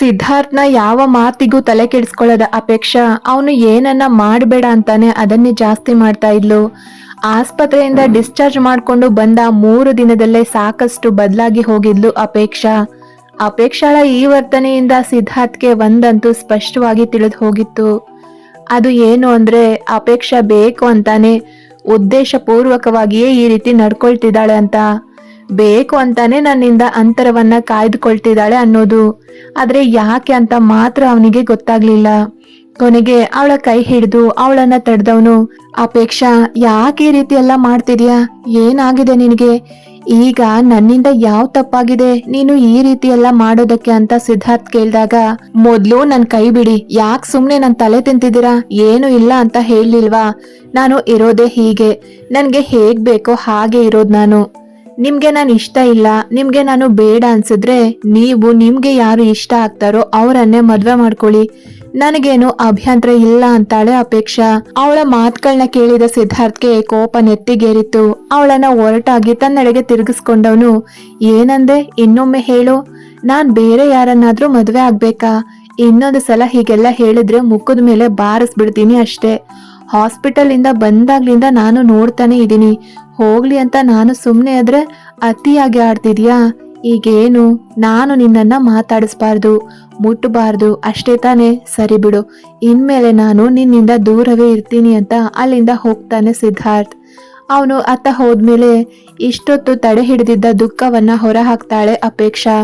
ಸಿದ್ಧಾರ್ಥ್ನ ಯಾವ ಮಾತಿಗೂ ತಲೆ ಕೆಡಿಸ್ಕೊಳ್ಳೋದ ಅಪೇಕ್ಷಾ, ಅವನು ಏನನ್ನ ಮಾಡಬೇಡ ಅಂತಾನೆ ಅದನ್ನೇ ಜಾಸ್ತಿ ಮಾಡ್ತಾ ಇದ್ಲು. ಆಸ್ಪತ್ರೆಯಿಂದ ಡಿಸ್ಚಾರ್ಜ್ ಮಾಡಿಕೊಂಡು ಬಂದ ಮೂರು ದಿನದಲ್ಲೇ ಸಾಕಷ್ಟು ಬದಲಾಗಿ ಹೋಗಿದ್ಲು ಅಪೇಕ್ಷಾ. ಅಪೇಕ್ಷಾಳ ಈ ವರ್ತನೆಯಿಂದ ಸಿದ್ಧಾರ್ಥ್ಗೆ ಒಂದಂತೂ ಸ್ಪಷ್ಟವಾಗಿ ತಿಳಿದು ಹೋಗಿತ್ತು. ಅದು ಏನು ಅಂದ್ರೆ, ಅಪೇಕ್ಷಾ ಬೇಕು ಅಂತಾನೆ ಉದ್ದೇಶಪೂರ್ವಕವಾಗಿಯೇ ಈ ರೀತಿ ನಡ್ಕೊಳ್ತಿದ್ದಾಳೆ ಅಂತ. ಬೇಕು ಅಂತಾನೆ ನನ್ನಿಂದ ಅಂತರವನ್ನ ಕಾಯ್ದುಕೊಳ್ತಿದ್ದಾಳೆ ಅನ್ನೋದು. ಆದ್ರೆ ಯಾಕೆ ಅಂತ ಮಾತ್ರ ಅವನಿಗೆ ಗೊತ್ತಾಗ್ಲಿಲ್ಲ. ಕೊನೆಗೆ ಅವಳ ಕೈ ಹಿಡಿದು ಅವಳನ್ನ ತಡೆದವನು, ಅಪೇಕ್ಷಾ, ಯಾಕೆ ಈ ರೀತಿ ಎಲ್ಲ ಮಾಡ್ತಿದ್ಯಾ? ಏನಾಗಿದೆ ನಿನಗೆ? ಈಗ ನನ್ನಿಂದ ಯಾವ ತಪ್ಪಾಗಿದೆ? ನೀನು ಈ ರೀತಿ ಎಲ್ಲ ಮಾಡೋದಕ್ಕೆ ಅಂತ ಸಿದ್ಧಾರ್ಥ್ ಕೇಳಿದಾಗ, ಮೊದ್ಲು ನನ್ ಕೈ ಬಿಡಿ, ಯಾಕೆ ಸುಮ್ನೆ ನನ್ ತಲೆ ತಿಂತಿದ್ದೀರಾ? ಏನು ಇಲ್ಲ ಅಂತ ಹೇಳಿಲ್ವಾ ನಾನು ಇರೋದೇ ಹೀಗೆ. ನನ್ಗೆ ಹೇಗ್ ಬೇಕೋ ಹಾಗೆ ಇರೋದ್ ನಾನು. ನಿಮ್ಗೆ ನಾನು ಇಷ್ಟ ಇಲ್ಲ, ನಿಮ್ಗೆ ನಾನು ಬೇಡ ಅನ್ಸಿದ್ರೆ ನೀವು ನಿಮ್ಗೆ ಯಾರು ಇಷ್ಟ ಆಗ್ತಾರೋ ಅವರನ್ನೇ ಮದ್ವೆ ಮಾಡ್ಕೊಳ್ಳಿ. ನನಗೇನು ಅಭ್ಯಂತರ ಇಲ್ಲ ಅಂತಾಳೆ ಅಪೇಕ್ಷಾ. ಅವಳ ಮಾತುಗಳನ್ನ ಕೇಳಿದ ಸಿದ್ಧಾರ್ಥ್ಗೆ ಕೋಪ ನೆತ್ತಿಗೇರಿತ್ತು. ಅವಳನ್ನ ಒರಟಾಗಿ ತನ್ನೆಡೆಗೆ ತಿರುಗಿಸ್ಕೊಂಡವನು, ಏನಂದೆ, ಇನ್ನೊಮ್ಮೆ ಹೇಳು. ನಾನ್ ಬೇರೆ ಯಾರನ್ನಾದ್ರೂ ಮದ್ವೆ ಆಗ್ಬೇಕಾ? ಇನ್ನೊಂದು ಸಲ ಹೀಗೆಲ್ಲ ಹೇಳಿದ್ರೆ ಮುಖದ ಮೇಲೆ ಬಾರಿಸ್ಬಿಡ್ತೀನಿ ಅಷ್ಟೇ. ಹಾಸ್ಪಿಟಲ್ ಇಂದ ಬಂದಾಗ್ಲಿಂದ ನಾನು ನೋಡ್ತಾನೆ ಇದ್ದೀನಿ. ಹೋಗ್ಲಿ ಅಂತ ನಾನು ಸುಮ್ಮನೆ ಆದ್ರೆ ಅತಿಯಾಗಿ ಆಡ್ತಿದ್ಯಾ? ಈಗೇನು? ನಾನು ನಿನ್ನನ್ನ ಮಾತಾಡಿಸ್ಬಾರ್ದು ಮುಟ್ಟಬಾರ್ದು ಅಷ್ಟೇ ತಾನೇ? ಸರಿ ಬಿಡು. ಇನ್ಮೇಲೆ ನಾನು ನಿನ್ನಿಂದ ದೂರವೇ ಇರ್ತೀನಿ ಅಂತ ಅಲ್ಲಿಂದ ಹೋಗ್ತಾನೆ ಸಿದ್ಧಾರ್ಥ್. ಅವನು ಅತ್ತ ಹೋದ್ಮೇಲೆ ಇಷ್ಟೊತ್ತು ತಡೆ ಹಿಡಿದಿದ್ದ ದುಃಖವನ್ನ ಹೊರ ಹಾಕ್ತಾಳೆ ಅಪೇಕ್ಷಾ.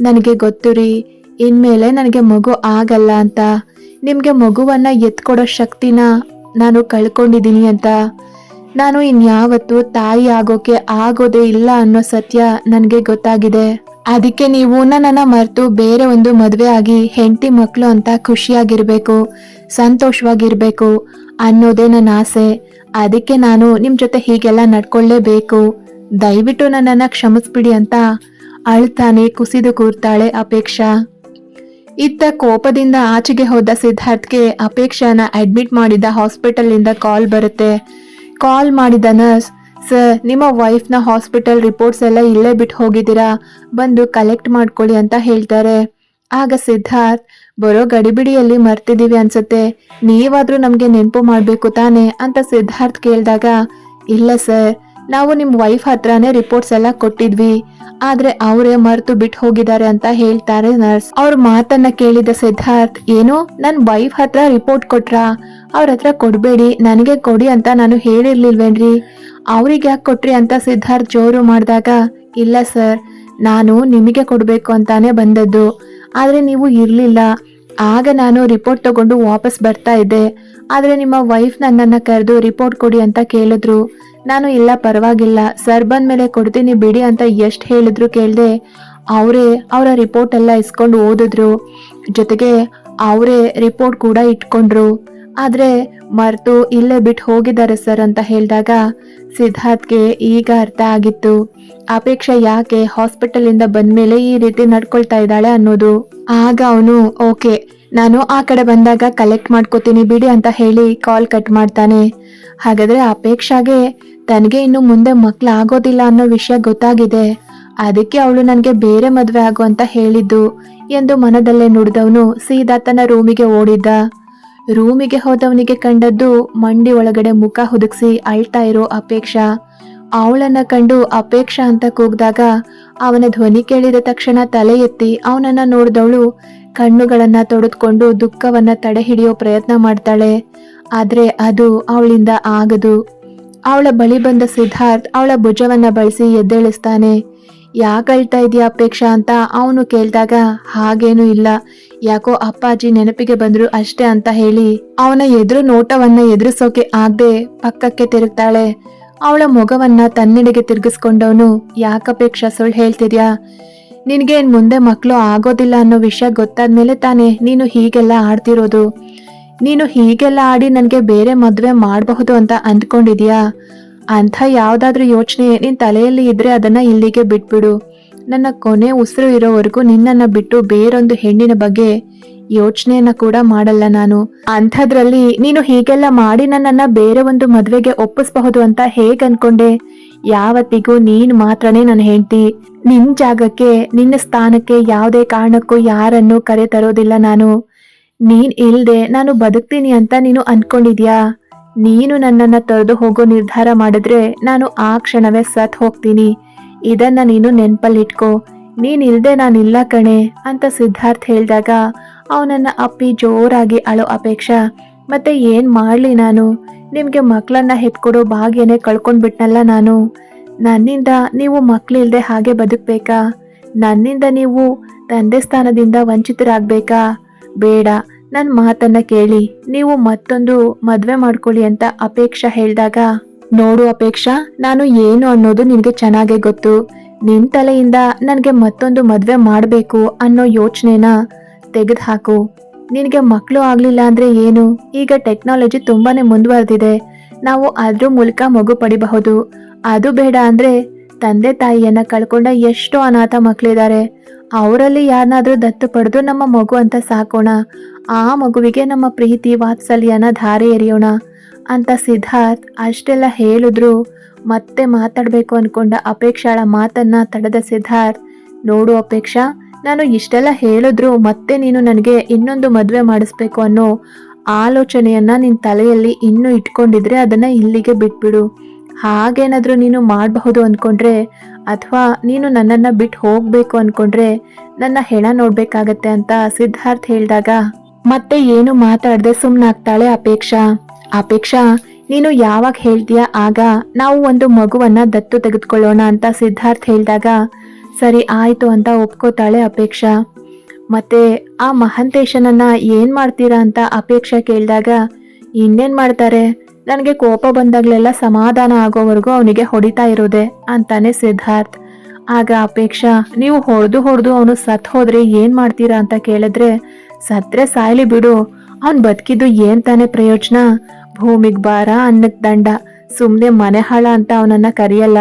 ನನಗೆ ಗೊತ್ತು ರೀ, ಇನ್ಮೇಲೆ ನನಗೆ ಮಗು ಆಗಲ್ಲ ಅಂತ. ನಿಮಗೆ ಮಗುವನ್ನ ಎತ್ಕೊಡೋ ಶಕ್ತಿನ ನಾನು ಕಳ್ಕೊಂಡಿದ್ದೀನಿ ಅಂತ. ನಾನು ಇನ್ಯಾವತ್ತೂ ತಾಯಿ ಆಗೋಕೆ ಆಗೋದೇ ಇಲ್ಲ ಅನ್ನೋ ಸತ್ಯ ನನಗೆ ಗೊತ್ತಾಗಿದೆ. ಅದಕ್ಕೆ ನೀವು ನನ್ನನ್ನು ಮರೆತು ಬೇರೆ ಒಂದು ಮದುವೆ ಆಗಿ ಹೆಂಡತಿ ಮಕ್ಕಳು ಅಂತ ಖುಷಿಯಾಗಿರ್ಬೇಕು, ಸಂತೋಷವಾಗಿರ್ಬೇಕು ಅನ್ನೋದೇ ನನ್ನ ಆಸೆ. ಅದಕ್ಕೆ ನಾನು ನಿಮ್ಮ ಜೊತೆ ಹೀಗೆಲ್ಲ ನಡ್ಕೊಳ್ಳೇಬೇಕು ದಯವಿಟ್ಟು ನನ್ನನ್ನು ಕ್ಷಮಿಸ್ಬಿಡಿ ಅಂತ ಅಳ್ತಾನೆ ಕುಸಿದು ಕೂರ್ತಾಳೆ ಅಪೇಕ್ಷಾ. ಇತ್ತ ಕೋಪದಿಂದ ಆಚೆಗೆ ಹೋದ ಸಿದ್ಧಾರ್ಥ್ಗೆ ಅಪೇಕ್ಷಾನ ಅಡ್ಮಿಟ್ ಮಾಡಿದ ಹಾಸ್ಪಿಟಲಿಂದ ಕಾಲ್ ಬರುತ್ತೆ. ಕಾಲ್ ಮಾಡಿದ ನರ್ಸ್ ಸರ್ ನಿಮ್ಮ ವೈಫ್ನ ಹಾಸ್ಪಿಟಲ್ ರಿಪೋರ್ಟ್ಸ್ ಎಲ್ಲ ಇಲ್ಲೇ ಬಿಟ್ಟು ಹೋಗಿದ್ದೀರಾ? ಬಂದು ಕಲೆಕ್ಟ್ ಮಾಡ್ಕೊಳ್ಳಿ ಅಂತ ಹೇಳ್ತಾರೆ. ಆಗ ಸಿದ್ಧಾರ್ಥ್, ಬರೋ ಗಡಿಬಿಡಿಯಲ್ಲಿ ಮರ್ತಿದ್ದೀವಿ ಅನ್ಸುತ್ತೆ. ನೀವಾದ್ರೂ ನಮಗೆ ನೆನಪು ಮಾಡಬೇಕು ತಾನೆ? ಅಂತ ಸಿದ್ಧಾರ್ಥ್ ಕೇಳಿದಾಗ, ಇಲ್ಲ ಸರ್ ನಾವು ನಿಮ್ಮ ವೈಫ್ ಹತ್ರನೇ ರಿಪೋರ್ಟ್ಸ್ ಎಲ್ಲ ಕೊಟ್ಟಿದ್ವಿ. ಆದ್ರೆ ಅವರೇ ಮರೆತು ಬಿಟ್ಟು ಹೋಗಿದ್ದಾರೆ ಅಂತ ಹೇಳ್ತಾರೆ ನರ್ಸ್ ಅವ್ರ ಮಾತನ್ನ ಕೇಳಿದ ಸಿದ್ಧಾರ್ಥ್, ಏನು? ನನ್ ವೈಫ್ ಹತ್ರ ರಿಪೋರ್ಟ್ ಕೊಟ್ರಾ? ಅವ್ರ ಹತ್ರ ಕೊಡ್ಬೇಡಿ, ನನಗೆ ಕೊಡಿ ಅಂತ ನಾನು ಹೇಳಿರ್ಲಿಲ್ವೇನ್ರಿ? ಅವ್ರಿಗೆ ಯಾಕೆ ಕೊಟ್ರಿ ಅಂತ ಸಿದ್ಧಾರ್ಥ್ ಜೋರು ಮಾಡಿದಾಗ, ಇಲ್ಲ ಸರ್, ನಾನು ನಿಮಗೆ ಕೊಡ್ಬೇಕು ಅಂತಾನೆ ಬಂದದ್ದು. ಆದ್ರೆ ನೀವು ಇರ್ಲಿಲ್ಲ. ಆಗ ನಾನು ರಿಪೋರ್ಟ್ ತಗೊಂಡು ವಾಪಸ್ ಬರ್ತಾ ಇದ್ದೆ. ಆದ್ರೆ ನಿಮ್ಮ ವೈಫ್ ನನ್ನನ್ನ ಕರೆದು ರಿಪೋರ್ಟ್ ಕೊಡಿ ಅಂತ ಕೇಳಿದ್ರು. ನಾನು ಇಲ್ಲ, ಪರವಾಗಿಲ್ಲ. ಸರ್ ಬಂದ ಮೇಲೆ ಕೊಡ್ತೀನಿ ಬಿಡಿ ಅಂತ ಎಷ್ಟು ಹೇಳಿದ್ರು ಕೇಳಿದೆ, ಅವರೇ ಅವರ ರಿಪೋರ್ಟ್ ಎಲ್ಲ ಇಸ್ಕೊಂಡು ಓದಿದ್ರು. ಜೊತೆಗೆ ಅವರೇ ರಿಪೋರ್ಟ್ ಕೂಡ ಇಟ್ಕೊಂಡ್ರು. ಆದ್ರೆ ಮರ್ತು ಇಲ್ಲೇ ಬಿಟ್ಟು ಹೋಗಿದ್ದಾರೆ ಸರ್ ಅಂತ ಹೇಳಿದಾಗ ಸಿದ್ಧಾರ್ಥ್ಗೆ ಈಗ ಅರ್ಥ ಆಗಿತ್ತು. ಅಪೇಕ್ಷೆ ಯಾಕೆ ಹಾಸ್ಪಿಟಲಿಂದ ಇಂದ ಬಂದ್ಮೇಲೆ ಈ ರೀತಿ ನಡ್ಕೊಳ್ತಾ ಇದ್ದಾಳೆ ಅನ್ನೋದು? ಆಗ ಅವನು, ಓಕೆ ನಾನು ಆ ಕಡೆ ಬಂದಾಗ ಕಲೆಕ್ಟ್ ಮಾಡ್ಕೋತೀನಿ ಬಿಡಿ ಅಂತ ಹೇಳಿ ಕಾಲ್ ಕಟ್ ಮಾಡ್ತಾನೆ. ಹಾಗಾದ್ರೆ ಅಪೇಕ್ಷಾಗೆ ತನಗೆ ಇನ್ನು ಮುಂದೆ ಮಕ್ಳು ಆಗೋದಿಲ್ಲ ಅನ್ನೋ ವಿಷಯ ಗೊತ್ತಾಗಿದೆ. ಅದಕ್ಕೆ ಅವಳು ನನಗೆ ಬೇರೆ ಮದುವೆ ಆಗು ಅಂತ ಹೇಳಿದ್ದು ಎಂದು ಮನದಲ್ಲೇ ನುಡಿದವನು ಸೀದಾ ತನ್ನ ರೂಮಿಗೆ ಓಡಿದ್ದ. ರೂಮಿಗೆ ಹೋದವನಿಗೆ ಕಂಡದ್ದು ಮಂಡಿ ಒಳಗಡೆ ಮುಖ ಹುದುಗಿಸಿ ಅಳ್ತಾ ಇರೋ ಅಪೇಕ್ಷಾ. ಅವಳನ್ನ ಕಂಡು ಅಪೇಕ್ಷಾ ಅಂತ ಕೂಗ್ದಾಗ ಅವನ ಧ್ವನಿ ಕೇಳಿದ ತಕ್ಷಣ ತಲೆ ಎತ್ತಿ ಅವನನ್ನ ನೋಡಿದವಳು ಕಣ್ಣುಗಳನ್ನ ತೊಡೆದುಕೊಂಡು ದುಃಖವನ್ನ ತಡೆ ಹಿಡಿಯೋ ಪ್ರಯತ್ನ ಮಾಡ್ತಾಳೆ. ಆದ್ರೆ ಅದು ಅವಳಿಂದ ಆಗದು. ಅವಳ ಬಳಿ ಬಂದ ಸಿದ್ಧಾರ್ಥ್ ಅವಳ ಭುಜವನ್ನ ಬಳಸಿ ಎದ್ದೇಳಿಸ್ತಾನೆ. ಯಾಕೆ ಅಳ್ತಾ ಇದೆಯಾ ಅಪೇಕ್ಷಾ ಅಂತ ಅವನು ಕೇಳಿದಾಗ, ಹಾಗೇನೂ ಇಲ್ಲ. ಯಾಕೋ ಅಪ್ಪಾಜಿ ನೆನಪಿಗೆ ಬಂದ್ರು ಅಷ್ಟೇ ಅಂತ ಹೇಳಿ, ಅವನ ಎದುರು ನೋಟವನ್ನ ಎದುರಿಸೋಕೆ ಆಗದೆ ಪಕ್ಕಕ್ಕೆ ತಿರುಗ್ತಾಳೆ. ಅವಳ ಮೊಗವನ್ನ ತನ್ನೆಡೆಗೆ ತಿರುಗಿಸ್ಕೊಂಡವನು ಯಾಕಪೇಕ್ಷಾ ಸುಳ್ಳು ಹೇಳ್ತಿದ್ಯಾ? ನಿನಗೆ ಇನ್ ಮುಂದೆ ಮಕ್ಕಳು ಆಗೋದಿಲ್ಲ ಅನ್ನೋ ವಿಷಯ ಗೊತ್ತಾದ್ಮೇಲೆ ತಾನೇ ನೀನು ಹೀಗೆಲ್ಲ ಆಡ್ತಿರೋದು. ನೀನು ಹೀಗೆಲ್ಲ ಆಡಿ ನನಗೆ ಬೇರೆ ಮದುವೆ ಮಾಡಬಹುದು ಅಂತ ಅಂದ್ಕೊಂಡಿದ್ಯಾ? ಅಂಥ ಯಾವುದಾದ್ರೂ ಯೋಚನೆ ನಿನ್ ತಲೆಯಲ್ಲಿ ಇದ್ರೆ ಅದನ್ನ ಇಲ್ಲಿಗೆ ಬಿಟ್ಬಿಡು. ನನ್ನ ಕೊನೆ ಉಸಿರು ಇರೋವರೆಗೂ ನಿನ್ನನ್ನ ಬಿಟ್ಟು ಬೇರೊಂದು ಹೆಣ್ಣಿನ ಬಗ್ಗೆ ಯೋಚನೆಯನ್ನ ಕೂಡ ಮಾಡಲ್ಲ ನಾನು. ಅಂಥದ್ರಲ್ಲಿ ನೀನು ಹೀಗೆಲ್ಲ ಮಾಡಿ ನನ್ನನ್ನ ಬೇರೆ ಒಂದು ಮದುವೆಗೆ ಒಪ್ಪಿಸಬಹುದು ಅಂತ ಹೇಗೆ ಅನ್ಕೊಂಡೆ ಯಾವತ್ತಿಗೂ ನೀನ್ ಮಾತ್ರನೇ ನನ್ನ ಹೆಂಡತಿ. ನಿನ್ ಜಾಗಕ್ಕೆ, ನಿನ್ನ ಸ್ಥಾನಕ್ಕೆ ಯಾವುದೇ ಕಾರಣಕ್ಕೂ ಯಾರನ್ನು ಕರೆ ತರೋದಿಲ್ಲ ನಾನು. ನೀನ್ ಇಲ್ದೆ ನಾನು ಬದುಕ್ತೀನಿ ಅಂತ ನೀನು ಅನ್ಕೊಂಡಿದ್ಯಾ? ನೀನು ನನ್ನನ್ನ ತೊರೆದು ಹೋಗೋ ನಿರ್ಧಾರ ಮಾಡಿದ್ರೆ ನಾನು ಆ ಕ್ಷಣವೇ ಸತ್ ಹೋಗ್ತೀನಿ. ಇದನ್ನ ನೀನು ನೆನ್ಪಲ್ಲಿಟ್ಕೋ. ನೀನ್ ಇಲ್ದೆ ನಾನಿಲ್ಲ ಕಣೆ, ಅಂತ ಸಿದ್ಧಾರ್ಥ್ ಹೇಳಿದಾಗ ಅವನನ್ನ ಅಪ್ಪಿ ಜೋರಾಗಿ ಅಳೋ ಅಪೇಕ್ಷಾ. ಮತ್ತೆ ಏನ್ ಮಾಡ್ಲಿ ನಾನು? ನಿಮ್ಗೆ ಮಕ್ಕಳನ್ನ ಹೆತ್ಕೊಡೋ ಭಾಗ್ಯನೇ ಕಳ್ಕೊಂಡ್ಬಿಟ್ನಲ್ಲ ನಾನು. ನನ್ನಿಂದ ನೀವು ಮಕ್ಕಳಿಲ್ಲದೆ ಹಾಗೆ ಬದುಕಬೇಕಾ? ನನ್ನಿಂದ ನೀವು ತಂದೆ ಸ್ಥಾನದಿಂದ ವಂಚಿತರಾಗಬೇಕಾ? ಬೇಡ ನನ್ನ ಮಾತನ್ನ ಕೇಳಿ. ನೀವು ಮತ್ತೊಂದು ಮದುವೆ ಮಾಡ್ಕೊಳ್ಳಿ ಅಂತ ಅಪೇಕ್ಷಾ ಹೇಳಿದಾಗ. ನೋಡು ಅಪೇಕ್ಷಾ, ನಾನು ಏನು ಅನ್ನೋದು ನಿನಗೆ ಚೆನ್ನಾಗೇ ಗೊತ್ತು. ನಿನ್ ತಲೆಯಿಂದ ನನಗೆ ಮತ್ತೊಂದು ಮದುವೆ ಮಾಡಬೇಕು ಅನ್ನೋ ಯೋಚನೆನ ತೆಗೆದುಹಾಕು. ನಿನಗೆ ಮಕ್ಕಳು ಆಗ್ಲಿಲ್ಲ ಅಂದ್ರೆ ಏನು? ಈಗ ಟೆಕ್ನಾಲಜಿ ತುಂಬಾನೇ ಮುಂದುವರೆದಿದೆ. ನಾವು ಅದ್ರ ಮೂಲಕ ಮಗು ಪಡಿಬಹುದು. ಅದು ಬೇಡ ಅಂದ್ರೆ ತಂದೆ ತಾಯಿಯನ್ನ ಕಳ್ಕೊಂಡ ಎಷ್ಟೋ ಅನಾಥ ಮಕ್ಕಳಿದ್ದಾರೆ ಅವರಲ್ಲಿ ಯಾರನ್ನಾದ್ರೂ ದತ್ತು ಪಡೆದು ನಮ್ಮ ಮಗು ಅಂತ ಸಾಕೋಣ. ಆ ಮಗುವಿಗೆ ನಮ್ಮ ಪ್ರೀತಿ ವಾತ್ಸಲ್ಯನ ಧಾರೆ ಎರೆಯೋಣ ಅಂತ ಸಿದ್ಧಾರ್ಥ್ ಅಷ್ಟೆಲ್ಲ ಹೇಳಿದ್ರು. ಮತ್ತೆ ಮಾತಾಡಬೇಕು ಅನ್ಕೊಂಡ ಅಪೇಕ್ಷಾಳ ಮಾತನ್ನ ತಡೆದ ಸಿದ್ಧಾರ್ಥ್, ನೋಡು ಅಪೇಕ್ಷಾ ನಾನು ಇಷ್ಟೆಲ್ಲ ಹೇಳಿದ್ರು ಮತ್ತೆ ನೀನು ನನಗೆ ಇನ್ನೊಂದು ಮದುವೆ ಮಾಡಿಸ್ಬೇಕು ಅನ್ನೋ ಆಲೋಚನೆಯನ್ನ ನಿನ್ ತಲೆಯಲ್ಲಿ ಇನ್ನೂ ಇಟ್ಕೊಂಡಿದ್ರೆ ಅದನ್ನ ಇಲ್ಲಿಗೆ ಬಿಟ್ಬಿಡು. ಹಾಗೇನಾದರೂ ನೀನು ಮಾಡಬಹುದು ಅನ್ಕೊಂಡ್ರೆ ಅಥವಾ ನೀನು ನನ್ನನ್ನ ಬಿಟ್ಟು ಹೋಗಬೇಕು ಅನ್ಕೊಂಡ್ರೆ ನನ್ನ ಹೆಣ ನೋಡಬೇಕಾಗತ್ತೆ ಅಂತ ಸಿದ್ಧಾರ್ಥ್ ಹೇಳಿದಾಗ, ಮತ್ತೆ ಏನು ಮಾತಾಡದೆ ಸುಮ್ಮನಾಗ್ತಾಳೆ ಅಪೇಕ್ಷಾ? ಅಪೇಕ್ಷಾ, ನೀನು ಯಾವಾಗ ಹೇಳ್ತೀಯ? ಆಗ ನಾವು ಒಂದು ಮಗುವನ್ನ ದತ್ತು ತೆಗೆದುಕೊಳ್ಳೋಣ, ಅಂತ ಸಿದ್ಧಾರ್ಥ್ ಹೇಳಿದಾಗ ಸರಿ ಆಯಿತು ಅಂತ ಒಪ್ಕೋತಾಳೆ ಅಪೇಕ್ಷಾ. ಮತ್ತೆ ಆ ಮಹಂತೇಶನನ್ನ ಏನು ಮಾಡ್ತೀರಾ ಅಂತ ಅಪೇಕ್ಷಾ ಕೇಳಿದಾಗ, ಇನ್ನೇನ್ ಮಾಡ್ತಾರೆ? ನನಗೆ ಕೋಪ ಬಂದಾಗ್ಲೆಲ್ಲ ಸಮಾಧಾನ ಆಗೋವರೆಗೂ ಅವನಿಗೆ ಹೊಡಿತಾ ಇರೋದೆ ಅಂತಾನೆ ಸಿದ್ಧಾರ್ಥ್. ಆಗ ಅಪೇಕ್ಷಾ, ನೀವು ಹೊಡೆದು ಹೊಡೆದು ಅವನು ಸತ್ ಹೋದ್ರೆ ಏನು ಮಾಡ್ತೀರಾ ಅಂತ ಕೇಳಿದ್ರೆ, ಸತ್ರೆ ಸಾಯ್ಲಿ ಬಿಡು. ಅವ್ನು ಬದುಕಿದ್ದು ಏನು ತಾನೇ ಪ್ರಯೋಜನ? ಭೂಮಿಗೆ ಬಾರ ಅನ್ನಕ್ ದಂಡ. ಸುಮ್ಮನೆ ಮನೆ ಹಾಳ ಅಂತ ಅವನನ್ನ ಕರೆಯಲ್ಲ.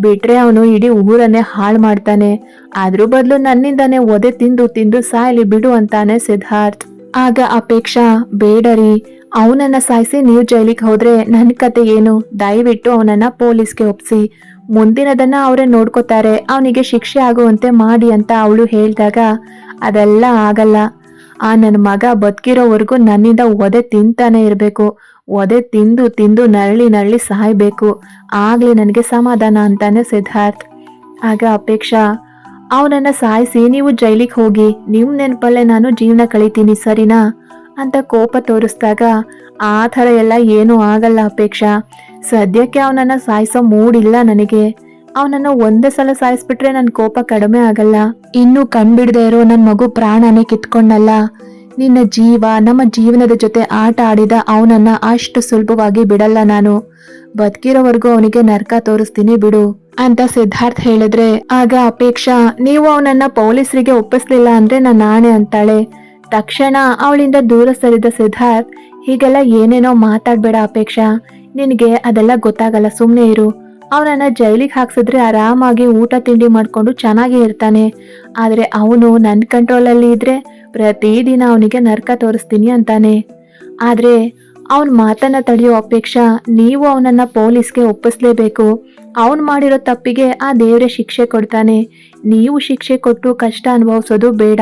ಬಿಟ್ರೆ ಅವನು ಇಡೀ ಊರನ್ನೇ ಹಾಳು ಮಾಡ್ತಾನೆ. ಅದ್ರ ಬದಲು ನನ್ನಿಂದಾನೇ ಒದೆ ತಿಂದು ತಿಂದು ಸಾಯಲಿ ಬಿಡು ಅಂತಾನೆ ಸಿದ್ಧಾರ್ಥ್. ಆಗ ಅಪೇಕ್ಷಾ ಬೇಡರಿ ಅವನನ್ನ ಸಾಯಿಸಿ ನೀವು ಜೈಲಿಗೆ ಹೋದ್ರೆ ನನ್ನ ಕತೆ ಏನು? ದಯವಿಟ್ಟು ಅವನನ್ನ ಪೊಲೀಸ್ಗೆ ಒಪ್ಸಿ. ಮುಂದಿನದನ್ನ ಅವರೇ ನೋಡ್ಕೋತಾರೆ. ಅವನಿಗೆ ಶಿಕ್ಷೆ ಆಗುವಂತೆ ಮಾಡಿ ಅಂತ ಅವಳು ಹೇಳಿದಾಗ ಅದೆಲ್ಲ ಆಗಲ್ಲ. ಆ ನನ್ನ ಮಗ ಬದುಕಿರೋವರೆಗೂ ನನ್ನಿಂದ ಒದೆ ತಿಂತಾನೆ ಇರಬೇಕು. ಒದೆ ತಿಂದು ತಿಂದು ನರಳಿ ನರಳಿ ಸಾಯ್ಬೇಕು. ಆಗ್ಲಿ ನನಗೆ ಸಮಾಧಾನ ಅಂತಾನೆ ಸಿದ್ಧಾರ್ಥ್. ಆಗ ಅಪೇಕ್ಷಾ ಅವನನ್ನ ಸಾಯಿಸಿ, ನೀವು ಜೈಲಿಗೆ ಹೋಗಿ ನಿಮ್ಮ ನೆನಪಲ್ಲೇ ನಾನು ಜೀವನ ಕಳಿತೀನಿ, ಸರಿನಾ? ಅಂತ ಕೋಪ ತೋರಿಸ್ದಾಗ, ಆ ಥರ ಎಲ್ಲ ಏನೂ ಆಗಲ್ಲ ಅಪೇಕ್ಷಾ. ಸದ್ಯಕ್ಕೆ ಅವನನ್ನ ಸಾಯಿಸೋ ಮೂಡಿಲ್ಲ ನನಗೆ. ಅವನನ್ನ ಒಂದೇ ಸಲ ಸಾಯಿಸ್ಬಿಟ್ರೆ ನನ್ನ ಕೋಪ ಕಡಿಮೆ ಆಗಲ್ಲ. ಇನ್ನು ಕಣ್ಬಿಡದೆ ಇರೋ ನನ್ನ ಮಗು ಪ್ರಾಣನೇ ಕಿತ್ಕೊಂಡಲ್ಲ. ನಿನ್ನ ಜೀವ, ನಮ್ಮ ಜೀವನದ ಜೊತೆ ಆಟ ಆಡಿದ ಅವನನ್ನ ಅಷ್ಟು ಸುಲಭವಾಗಿ ಬಿಡಲ್ಲ ನಾನು. ಬದುಕಿರೋವರೆಗೂ ಅವನಿಗೆ ನರ್ಕ ತೋರಿಸ್ತೀನಿ ಬಿಡು ಅಂತ ಸಿದ್ಧಾರ್ಥ್ ಹೇಳಿದ್ರೆ, ಆಗ ಅಪೇಕ್ಷಾ, ನೀವು ಅವನನ್ನ ಪೊಲೀಸರಿಗೆ ಒಪ್ಪಿಸ್ಲಿಲ್ಲ ಅಂದ್ರೆ ನಾನು ನಾಣೆ ಅಂತಾಳೆ. ತಕ್ಷಣ ಅವಳಿಂದ ದೂರ ಸರಿದ ಸಿದ್ಧಾರ್ಥ್, ಹೀಗೆಲ್ಲ ಏನೇನೋ ಮಾತಾಡ್ಬೇಡ ಅಪೇಕ್ಷಾ, ನಿನಗೆ ಅದೆಲ್ಲ ಗೊತ್ತಾಗಲ್ಲ ಸುಮ್ಮನೆ ಇರು. ಅವನನ್ನ ಜೈಲಿಗೆ ಹಾಕ್ಸಿದ್ರೆ ಆರಾಮಾಗಿ ಊಟ ತಿಂಡಿ ಮಾಡ್ಕೊಂಡು ಚೆನ್ನಾಗಿ ಇರ್ತಾನೆ. ಆದ್ರೆ ಅವನು ನನ್ನ ಕಂಟ್ರೋಲಲ್ಲಿ ಇದ್ರೆ ಪ್ರತಿದಿನ ಅವನಿಗೆ ನರ್ಕ ತೋರಿಸ್ತೀನಿ ಅಂತಾನೆ. ಆದ್ರೆ ಅವನ ಮಾತನ್ನ ತಡೆಯೋ ಅಪೇಕ್ಷ ನೀವು ಅವನನ್ನ ಪೊಲೀಸ್ಗೆ ಒಪ್ಪಿಸ್ಲೇಬೇಕು. ಅವನು ಮಾಡಿರೋ ತಪ್ಪಿಗೆ ಆ ದೇವರೇ ಶಿಕ್ಷೆ ಕೊಡ್ತಾನೆ. ನೀವು ಶಿಕ್ಷೆ ಕೊಟ್ಟು ಕಷ್ಟ ಅನುಭವಿಸೋದು ಬೇಡ.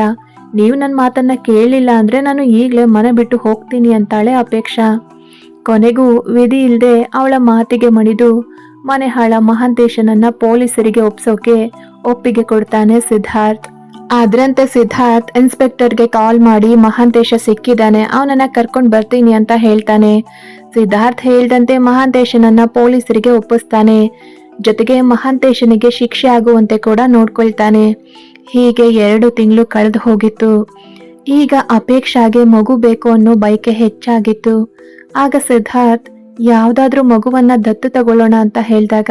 ನೀವು ನನ್ನ ಮಾತನ್ನ ಕೇಳಲಿಲ್ಲ ಅಂದ್ರೆ ನಾನು ಈಗಲೇ ಮನೆ ಬಿಟ್ಟು ಹೋಗ್ತೀನಿ ಅಂತಾಳೆ ಅಪೇಕ್ಷ. ಕೊನೆಗೂ ವಿಧಿ ಇಲ್ಲದೆ ಅವಳ ಮಾತಿಗೆ ಮಣಿದು ಮನೆಹಾಳ ಮಹಾಂತೇಶನನ್ನ ಪೊಲೀಸರಿಗೆ ಒಪ್ಸೋಕೆ ಒಪ್ಪಿಗೆ ಕೊಡ್ತಾನೆ ಸಿದ್ಧಾರ್ಥ್. ಅದ್ರಂತೆ ಸಿದ್ಧಾರ್ಥ್ ಇನ್ಸ್ಪೆಕ್ಟರ್ಗೆ ಕಾಲ್ ಮಾಡಿ, ಮಹಾಂತೇಶ ಸಿಕ್ಕಿದ್ದಾನೆ, ಅವನನ್ನ ಕರ್ಕೊಂಡು ಬರ್ತೀನಿ ಅಂತ ಹೇಳ್ತಾನೆ. ಸಿದ್ಧಾರ್ಥ್ ಹೇಳ್ದಂತೆ ಮಹಾಂತೇಶನನ್ನ ಪೊಲೀಸರಿಗೆ ಒಪ್ಪಿಸ್ತಾನೆ. ಜೊತೆಗೆ ಮಹಾಂತೇಶನಿಗೆ ಶಿಕ್ಷೆ ಆಗುವಂತೆ ಕೂಡ ನೋಡ್ಕೊಳ್ತಾನೆ. ಹೀಗೆ ಎರಡು ತಿಂಗಳು ಕಳೆದು ಹೋಗಿತ್ತು. ಈಗ ಅಪೇಕ್ಷಾಗೆ ಮಗು ಬೇಕು ಅನ್ನೋ ಬಯಕೆ ಹೆಚ್ಚಾಗಿತ್ತು. ಆಗ ಸಿದ್ಧಾರ್ಥ್, ಯಾವುದಾದ್ರೂ ಮಗುವನ್ನ ದತ್ತು ತಗೊಳ್ಳೋಣ ಅಂತ ಹೇಳಿದಾಗ,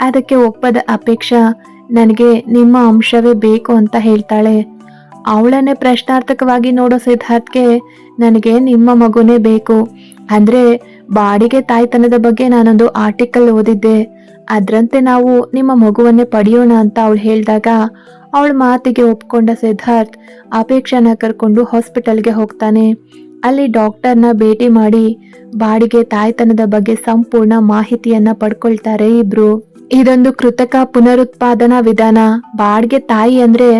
ಅದಕ್ಕೆ ಒಪ್ಪದ ಅಪೇಕ್ಷಾ. ನನಗೆ ನಿಮ್ಮ ಅಂಶವೇ ಬೇಕು ಅಂತ ಹೇಳ್ತಾಳೆ. ಅವಳನ್ನೇ ಪ್ರಶ್ನಾರ್ಥಕವಾಗಿ ನೋಡೋ ಸಿದ್ಧಾರ್ಥ್ಗೆ ನನಗೆ ನಿಮ್ಮ ಮಗುನೇ ಬೇಕು. ಅಂದ್ರೆ ಬಾಡಿಗೆ ತಾಯ್ತನದ ಬಗ್ಗೆ ನಾನೊಂದು ಆರ್ಟಿಕಲ್ ಓದಿದ್ದೆ. ಅದ್ರಂತೆ ನಾವು ನಿಮ್ಮ ಮಗುವನ್ನೇ ಪಡೆಯೋಣ ಅಂತ ಅವಳು ಹೇಳಿದಾಗ ಅವಳ ಮಾತಿಗೆ ಒಪ್ಕೊಂಡ ಸಿದ್ಧಾರ್ಥ್ ಅಪೇಕ್ಷಾನ ಕರ್ಕೊಂಡು ಹಾಸ್ಪಿಟಲ್ಗೆ ಹೋಗ್ತಾನೆ. ಅಲ್ಲಿ ಡಾಕ್ಟರ್ನ ಭೇಟಿ ಮಾಡಿ ಬಾಡಿಗೆ ತಾಯ್ತನದ ಬಗ್ಗೆ ಸಂಪೂರ್ಣ ಮಾಹಿತಿಯನ್ನ ಪಡ್ಕೊಳ್ತಾರೆ ಇಬ್ರು. ಇದೊಂದು ಕೃತಕ ಪುನರುತ್ಪಾದನಾ ವಿಧಾನ. ಬಾಡ್ಗೆ ತಾಯಿ ಅಂದ್ರೆ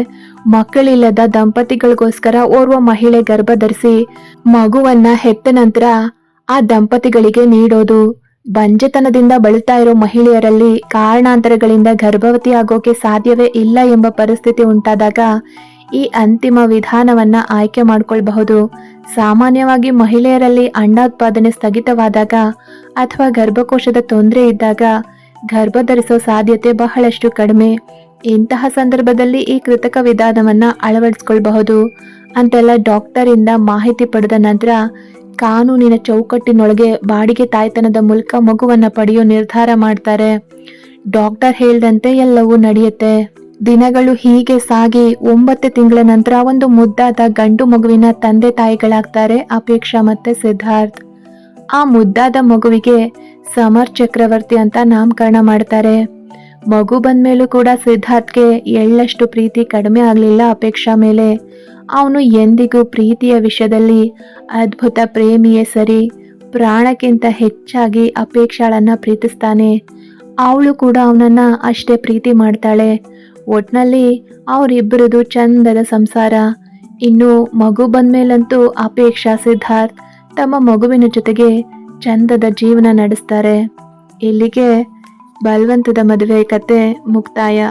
ಮಕ್ಕಳಿಲ್ಲದ ದಂಪತಿಗಳಿಗೋಸ್ಕರ ಓರ್ವ ಮಹಿಳೆ ಗರ್ಭ ಧರಿಸಿ ಮಗುವನ್ನ ಹೆತ್ತ ನಂತರ ಆ ದಂಪತಿಗಳಿಗೆ ನೀಡೋದು. ಬಂಜೆತನದಿಂದ ಬಳುತ್ತಾ ಇರೋ ಮಹಿಳೆಯರಲ್ಲಿ ಕಾರಣಾಂತರಗಳಿಂದ ಗರ್ಭವತಿ ಆಗೋಕೆ ಸಾಧ್ಯವೇ ಇಲ್ಲ ಎಂಬ ಪರಿಸ್ಥಿತಿ ಉಂಟಾದಾಗ ಈ ಅಂತಿಮ ವಿಧಾನವನ್ನ ಆಯ್ಕೆ ಮಾಡಿಕೊಳ್ಬಹುದು. ಸಾಮಾನ್ಯವಾಗಿ ಮಹಿಳೆಯರಲ್ಲಿ ಅಂಡೋತ್ಪಾದನೆ ಸ್ಥಗಿತವಾದಾಗ ಅಥವಾ ಗರ್ಭಕೋಶದ ತೊಂದರೆ ಇದ್ದಾಗ ಗರ್ಭ ಧರಿಸೋ ಸಾಧ್ಯತೆ ಬಹಳಷ್ಟು ಕಡಿಮೆ. ಇಂತಹ ಸಂದರ್ಭದಲ್ಲಿ ಈ ಕೃತಕ ವಿಧಾನವನ್ನ ಅಳವಡಿಸ್ಕೊಳ್ಬಹುದು. ಅಂತೆಲ್ಲ ಡಾಕ್ಟರ್ ಇಂದ ಮಾಹಿತಿ ಪಡೆದ ನಂತರ ಕಾನೂನಿನ ಚೌಕಟ್ಟಿನೊಳಗೆ ಬಾಡಿಗೆ ತಾಯ್ತನದ ಮೂಲಕ ಮಗುವನ್ನ ಪಡೆಯೋ ನಿರ್ಧಾರ ಮಾಡ್ತಾರೆ. ಡಾಕ್ಟರ್ ಹೇಳ್ದಂತೆ ಎಲ್ಲವೂ ನಡೆಯುತ್ತೆ. ದಿನಗಳು ಹೀಗೆ ಸಾಗಿ ಒಂಬತ್ತು ತಿಂಗಳ ನಂತರ ಒಂದು ಮುದ್ದಾದ ಗಂಡು ಮಗುವಿನ ತಂದೆ ತಾಯಿಗಳಾಗ್ತಾರೆ ಅಪೇಕ್ಷಾ ಮತ್ತೆ ಸಿದ್ಧಾರ್ಥ್. ಆ ಮುದ್ದಾದ ಮಗುವಿಗೆ ಸಮರ್ ಚಕ್ರವರ್ತಿ ಅಂತ ನಾಮಕರಣ ಮಾಡ್ತಾರೆ. ಮಗು ಬಂದ್ಮೇಲೂ ಕೂಡ ಸಿದ್ಧಾರ್ಥ್ಗೆ ಎಳ್ಳಷ್ಟು ಪ್ರೀತಿ ಕಡಿಮೆ ಆಗಲಿಲ್ಲ ಅಪೇಕ್ಷಾ ಮೇಲೆ. ಅವನು ಎಂದಿಗೂ ಪ್ರೀತಿಯ ವಿಷಯದಲ್ಲಿ ಅದ್ಭುತ ಪ್ರೇಮಿಯೇ ಸರಿ. ಪ್ರಾಣಕ್ಕಿಂತ ಹೆಚ್ಚಾಗಿ ಅಪೇಕ್ಷಾಳನ್ನ ಪ್ರೀತಿಸ್ತಾನೆ. ಅವಳು ಕೂಡ ಅವನನ್ನ ಅಷ್ಟೇ ಪ್ರೀತಿ ಮಾಡ್ತಾಳೆ. ಒಟ್ನಲ್ಲಿ ಅವರಿಬ್ಬರದು ಚಂದದ ಸಂಸಾರ. ಇನ್ನು ಮಗು ಬಂದ್ಮೇಲಂತೂ ಅಪೇಕ್ಷಾ ಸಿದ್ಧಾರ್ಥ್ ತಮ್ಮ ಮಗುವಿನ ಜೊತೆಗೆ ಚಂದದ ಜೀವನ ನಡೆಸ್ತಾರೆ. ಇಲ್ಲಿಗೆ ಬಲವಂತದ ಮದುವೆ ಕತೆ ಮುಕ್ತಾಯ.